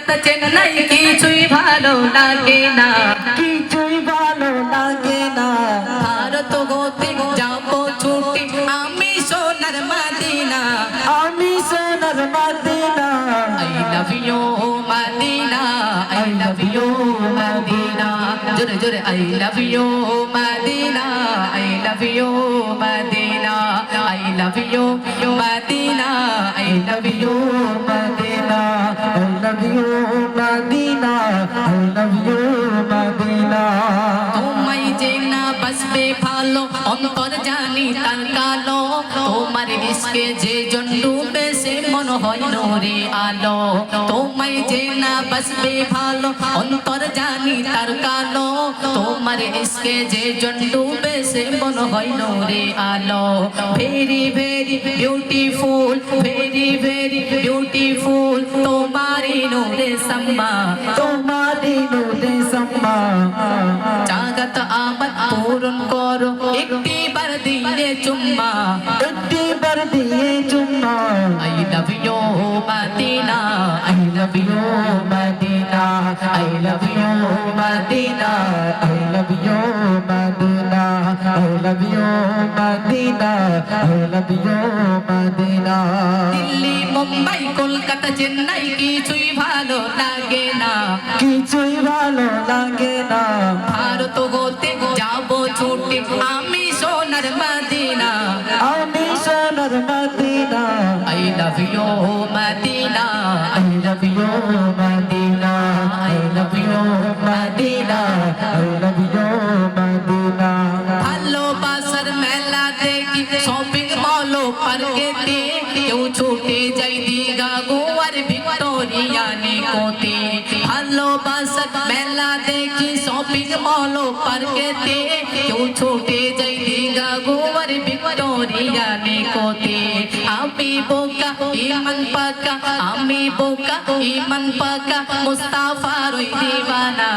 কলকাতা চেন্নাই কিছুই ভালো লাগে না কিছুই ভালো লাগে না ভারত গতি যাব ছুটি আমি সোনার মাদিনা আমি সোনার Madina I love you Madina I love you Madina জোরে জোরে I love you Madina I love you Madina I love you Madina I love you Madina I love you Madina I love you Madina. তোমায় যে না বাসবে ভালো, অন্তর জানি তার কালো। তোমার ইসকে যে জন ডুবে সে মন হয় নোরে আলো। তোমায় যে না বাসবে ভালো, অন্তর জানি তার কালো। তোমার ইসকে যে জন ডুবে সে মন হয় নোরে আলো। Very very beautiful very very beautiful তোমারি নোরে সম্মা, তোমারি you Madina I love you Madina I love you Madina I love you Madina Delhi Mumbai Kolkata Chennai কিছুই ভালো লাগে না কিছুই ভালো লাগে না ভারত গোতে যাব ছুটি আমি সোনার মদিনা আমি সোনার Madina I love you Madina. I love you Madina ভালোবাসার মেলা দেখি শপিং মল পার্কেতে কেউ ছুটে যাই দিঘা গোয়ার ভিক্টোরিয়া নিকোতে শপিং মল পার্কেতে কেউ ছুটে যাই দিঘা গোয়ার ভিক্টোরিয়া নিকোতে আমি বোকা, ইমান পাকা, আমি বোকা, ইমান পাকা মুস্তাফার ওই দিবানা।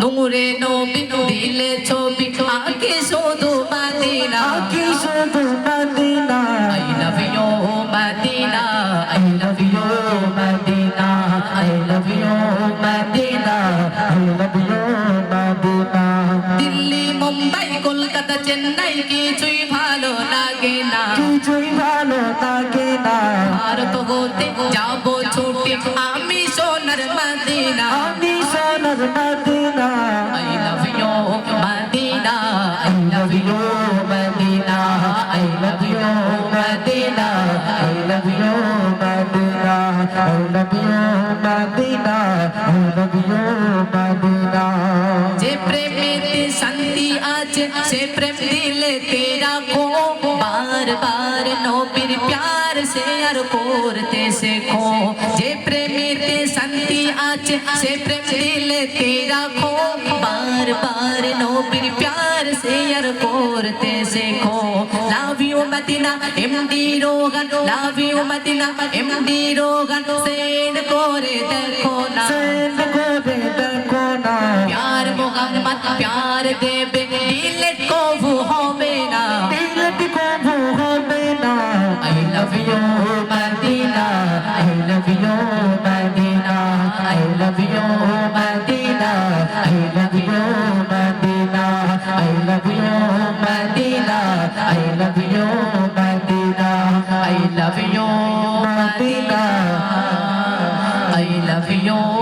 নূরে নবী দিলে ছবি, আঁকে শুধু মাদিনা কি শুধু মদিনা কলকাতা চেন্নাই কিছুই ভালো লাগে না কিছুই ভালো লাগে না ভারত হতে যাব ছুটে আমি সোনার মদিনা আমি সোনার Madina I love you Madina I I love love you Madina I love you Madina I love you Madina I love you Madina I love you Madina যে প্রেমেতে শান্তি আছে সে প্রেম দিলে তেরা কো বারবার নবীর প্যার সে আর করতে শেখো যে প্রেমেতে শান্তি আছে সে প্রেম দিলেতে রাখো বারবার নবীর প্যার সে আর করতে শেখো love you Madina MD Rogan love you Madina MD Rogan send করে দেখো না সেন্ড করে দেখো না প্যার মোহাম্মদ প্যার দেবে you Madina I love you